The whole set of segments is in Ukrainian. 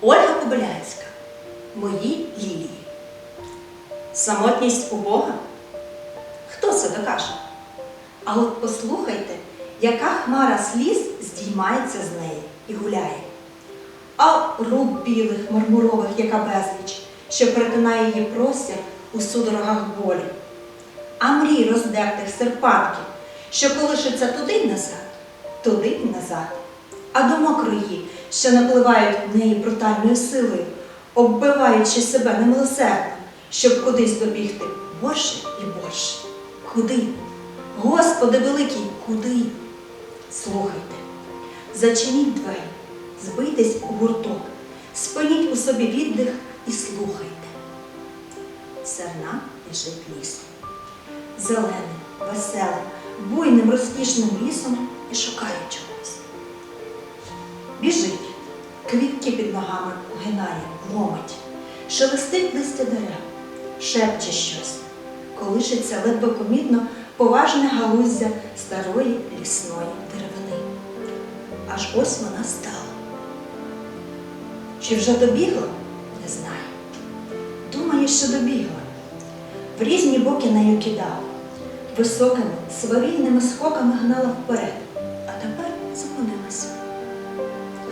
Ольга Кобилянська. Мої лілії. Самотність у Бога? Хто це докаже? А от послухайте, яка хмара сліз здіймається з неї і гуляє. А рук білих, мармурових, яка безліч, що перетинає її простір у судорогах болі. А мрій роздертих серпанків, що колишаться туди й назад, туди й назад. А думок рої, що напливають в неї брутальною силою, оббиваючи себе немилосердно, щоб кудись добігти борше і борше. Куди? Господи великий, куди? Слухайте, зачиніть двері, збийтесь у гурток, спиніть у собі віддих і слухайте. Серна біжить лісом. Зеленим, веселим, буйним, розкішним лісом і чогось. Біжить, квітки під ногами гинає, ломить, шелестить листя дерев, шепче щось, колишиться ледве помітно поважне галуздя старої лісної деревини. Аж ось вона стала. Чи вже добігла? Не знаю. Думає, що добігла. В різні боки нею кидав, високими, свавільними скоками гнала вперед,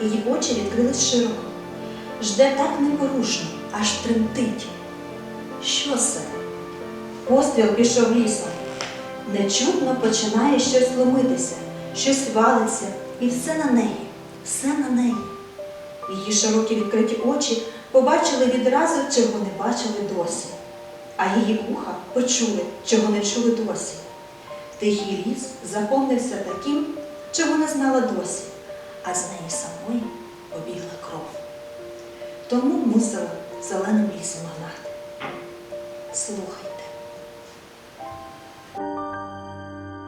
Її очі відкрились широко. Жде так непорушно, аж тремтить. Що це? Постріл пішов лісом. Нечутно починає щось ломитися, щось валиться, і все на неї, все на неї. Її широкі відкриті очі побачили відразу, чого не бачили досі, а її вуха почули, чого не чули досі. Тихий ліс заповнився таким, чого не знала досі, а з неї самої побігла кров. Тому мусила зеленим лісом гнати. Слухай.